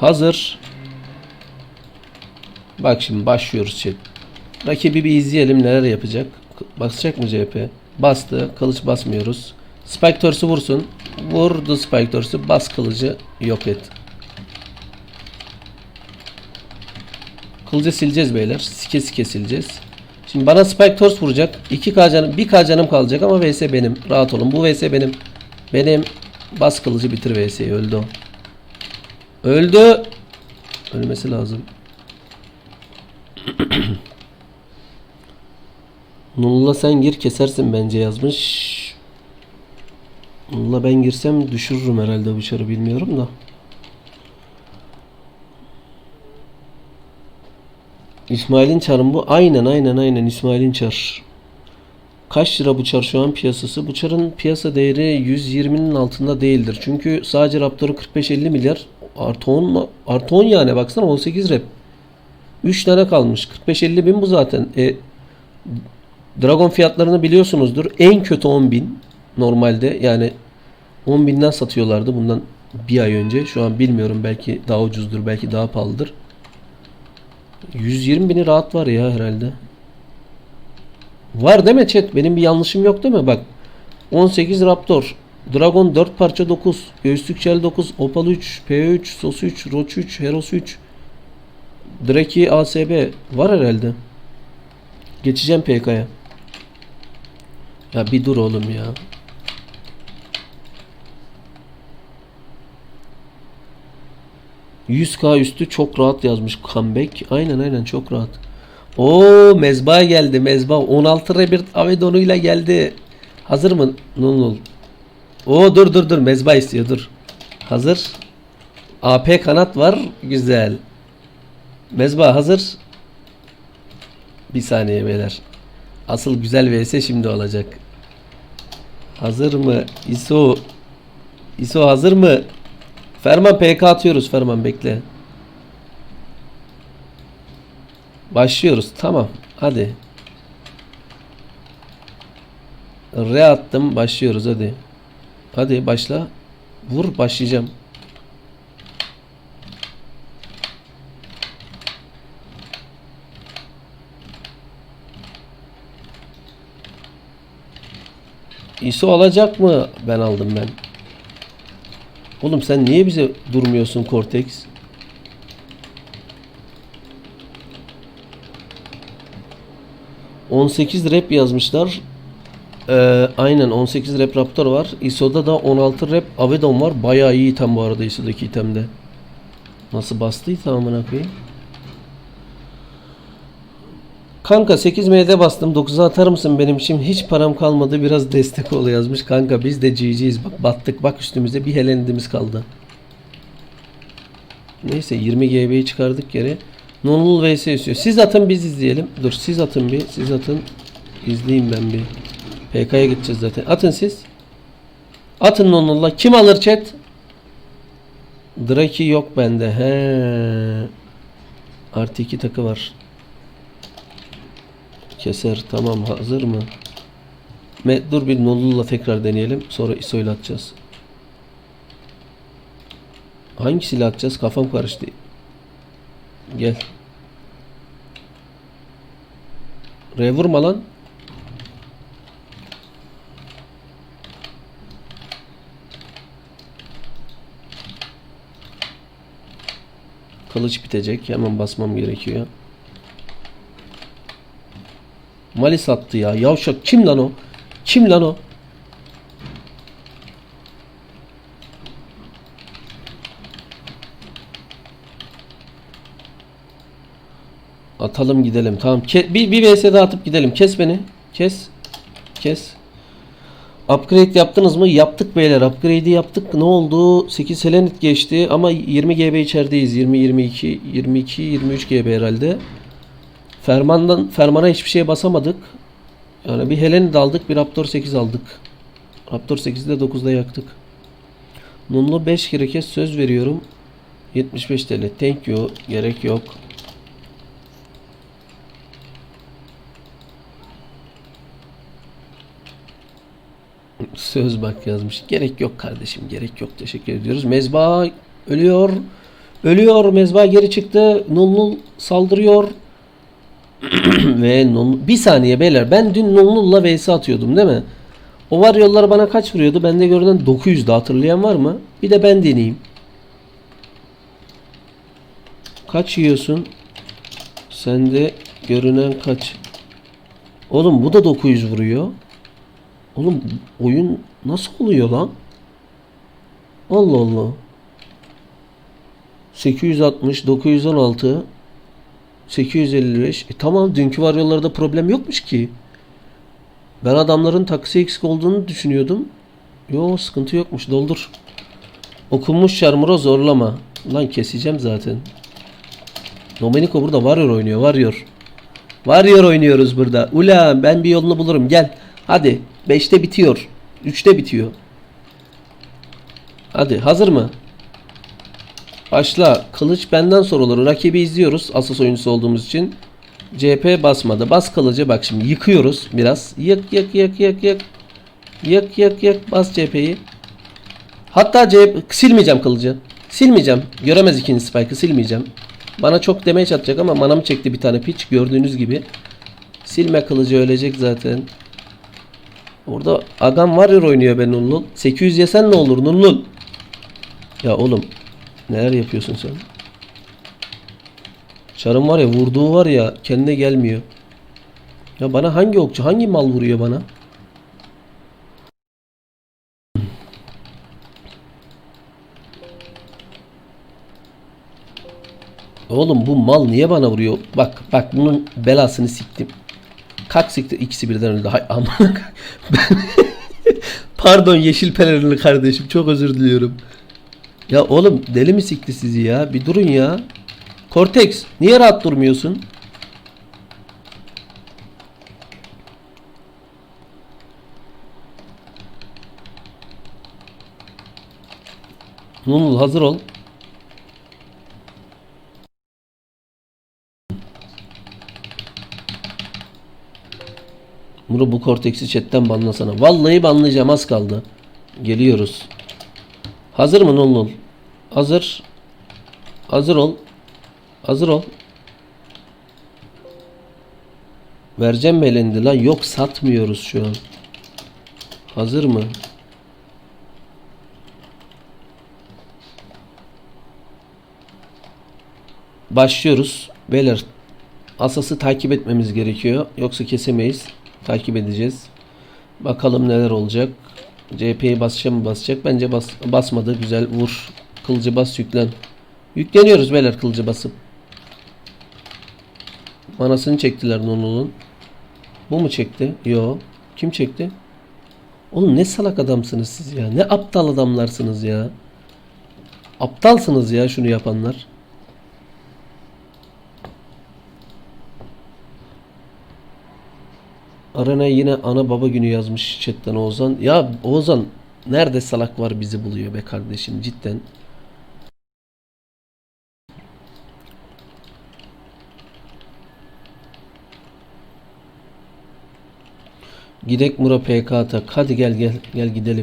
Hazır. Bak şimdi başlıyoruz chat. Rakibi bir izleyelim neler yapacak. Basacak mı CHP? Bastı. Kılıç basmıyoruz. Spike Torse'u vursun. Vurdu Spike Torse'u. Bas kılıcı. Yok et. Kılıcı sileceğiz beyler. Sike sike sileceğiz. Şimdi bana Spike Torse vuracak. 2K canım, 1K canım kalacak ama VS benim. Rahat olun. Bu VS benim. Benim. Bas kılıcı bitir VS'yi. Öldü o. Öldü. Ölmesi lazım. Nulla sen gir kesersin bence yazmış. Nulla ben girsem düşürürüm herhalde bu çarı bilmiyorum da. İsmail'in çarı mı bu? Aynen aynen aynen İsmail'in çar. Kaç lira bu çar şu an piyasası? Bu çarın piyasa değeri 120'nin altında değildir. Çünkü sadece Raptor'u 45-50 milyar. Artı 10, artı 10 yani baksana 18 rep. 3 tane kalmış. 45-50 bin bu zaten. E, Dragon fiyatlarını biliyorsunuzdur. En kötü 10 bin normalde. Yani 10 binden satıyorlardı bundan bir ay önce. Şu an bilmiyorum belki daha ucuzdur belki daha pahalıdır. 120 bini rahat var ya herhalde. Var değil mi chat? Benim bir yanlışım yok değil mi? Bak 18 Raptor. Dragon 4 parça 9. Göğüslük Shell 9. Opal 3. P3. Sos 3. Roach 3. Heros 3. Draki ASB. Var herhalde. Geçeceğim PK'ya. Ya bir dur oğlum ya. ...100k üstü çok rahat yazmış comeback. Aynen aynen çok rahat. Oo mezba geldi mezba. 16 rebirth Avedon'uyla geldi. Hazır mı? Nul Oo dur dur dur mezba istiyor dur. Hazır. AP kanat var. Güzel. Mezba hazır. Bir saniye beyler. Asıl güzel vs şimdi olacak. Hazır mı? ISO. ISO hazır mı? Ferman PK atıyoruz Ferman bekle. Başlıyoruz. Tamam. Hadi. R attım. Başlıyoruz hadi. Hadi başla. Vur başlayacağım. ISO alacak mı? Ben aldım ben. Oğlum sen niye bize durmuyorsun Cortex? ...18 rep yazmışlar. Ee, aynen 18 rep Raptor var. ISO'da da 16 rep Avedon var. Bayağı iyi item bu arada ISO'daki itemde. Nasıl bastıysa amına koyayım. Kanka 8M'de bastım. 9'a atar mısın benim için? Hiç param kalmadı. Biraz destek ol yazmış. Kanka biz de GG'yiz. Bak battık. Bak üstümüze bir helendimiz kaldı. Neyse 20 GB'yi çıkardık geri. Nonul vs istiyor. Siz atın biz izleyelim. Dur siz atın bir. Siz atın. İzleyeyim ben bir. PK'ya gideceğiz zaten. Atın siz. Atın Nonul'la. Kim alır chat? Draki yok bende. He. Artı iki takı var. Keser. Tamam hazır mı? Me dur bir Nolul'la tekrar deneyelim. Sonra ISO'yla atacağız. Hangisiyle atacağız? Kafam karıştı. Gel. R vurma lan. Kılıç bitecek. Hemen basmam gerekiyor. Mali sattı ya. Yavşak kim lan o? Kim lan o? Atalım gidelim. Tamam. Ke bir, bir vs daha atıp gidelim. Kes beni. Kes. Kes. Upgrade yaptınız mı? Yaptık beyler. Upgrade'i yaptık. Ne oldu? 8 Selenit geçti ama 20 GB içerideyiz. 20 22 22 23 GB herhalde. Fermandan Fermana hiçbir şeye basamadık. Yani bir Helen'i de aldık, bir Raptor 8 aldık. Raptor 8'i de 9'da yaktık. Nunlu 5 kere kes söz veriyorum. 75 TL. Thank you. Gerek yok. Söz bak yazmış. Gerek yok kardeşim. Gerek yok. Teşekkür ediyoruz. Mezba ölüyor. Ölüyor. Mezba geri çıktı. Nul Nul saldırıyor. Ve Nul bir saniye beyler. Ben dün Nul Nul'la vs atıyordum değil mi? O var yollar bana kaç vuruyordu? Bende görünen 900'de hatırlayan var mı? Bir de ben deneyeyim. Kaç yiyorsun? Sende görünen kaç? Oğlum bu da 900 vuruyor. Oğlum oyun nasıl oluyor lan? Allah Allah. 860, 916, 855. E tamam dünkü varyolarda problem yokmuş ki. Ben adamların taksi eksik olduğunu düşünüyordum. Yo sıkıntı yokmuş doldur. Okunmuş çarmıra zorlama. Lan keseceğim zaten. Domenico burada Warrior oynuyor Warrior. Warrior oynuyoruz burada. Ula ben bir yolunu bulurum gel. Hadi 5'te bitiyor. 3'te bitiyor. Hadi hazır mı? Başla. Kılıç benden sorulur. Rakibi izliyoruz. Asas oyuncusu olduğumuz için. CP basmadı. Bas kılıcı. Bak şimdi yıkıyoruz biraz. Yık yık yık yık yık. Yık yık yık. Bas CP'yi. Hatta CP... Silmeyeceğim kılıcı. Silmeyeceğim. Göremez ikinci spike'ı. Silmeyeceğim. Bana çok damage atacak ama manam çekti bir tane pitch. Gördüğünüz gibi. Silme kılıcı ölecek zaten. Orada Agam Warrior oynuyor be Nullul. 800 yesen ne olur Nullul? Ya oğlum neler yapıyorsun sen? Çarın var ya vurduğu var ya kendine gelmiyor. Ya bana hangi okçu hangi mal vuruyor bana? Oğlum bu mal niye bana vuruyor? Bak bak bunun belasını siktim. Kalk sikti ikisi birden öldü. Hay aman. Pardon yeşil pelerinli kardeşim çok özür diliyorum. Ya oğlum deli mi sikti sizi ya? Bir durun ya. Cortex niye rahat durmuyorsun? Nunul hazır ol. Muro bu korteksi chatten banlasana. Vallahi banlayacağım az kaldı. Geliyoruz. Hazır mı Nunul? Hazır. Hazır ol. Hazır ol. Vereceğim mi elendi lan? Yok satmıyoruz şu an. Hazır mı? Başlıyoruz. Beyler Asas'ı takip etmemiz gerekiyor. Yoksa kesemeyiz. Takip edeceğiz. Bakalım neler olacak. CP'yi basacak mı basacak? Bence bas basmadı. Güzel vur. Kılıcı bas yüklen. Yükleniyoruz beyler kılıcı basıp. Manasını çektiler Nunul'un. Bu mu çekti? Yo. Kim çekti? Oğlum ne salak adamsınız siz ya. Ne aptal adamlarsınız ya. Aptalsınız ya şunu yapanlar. Arena'ya yine ana baba günü yazmış chatten Oğuzhan. Ya Oğuzhan nerede salak var bizi buluyor be kardeşim cidden. Gidek Mura PK atak. Hadi gel gel gel gidelim.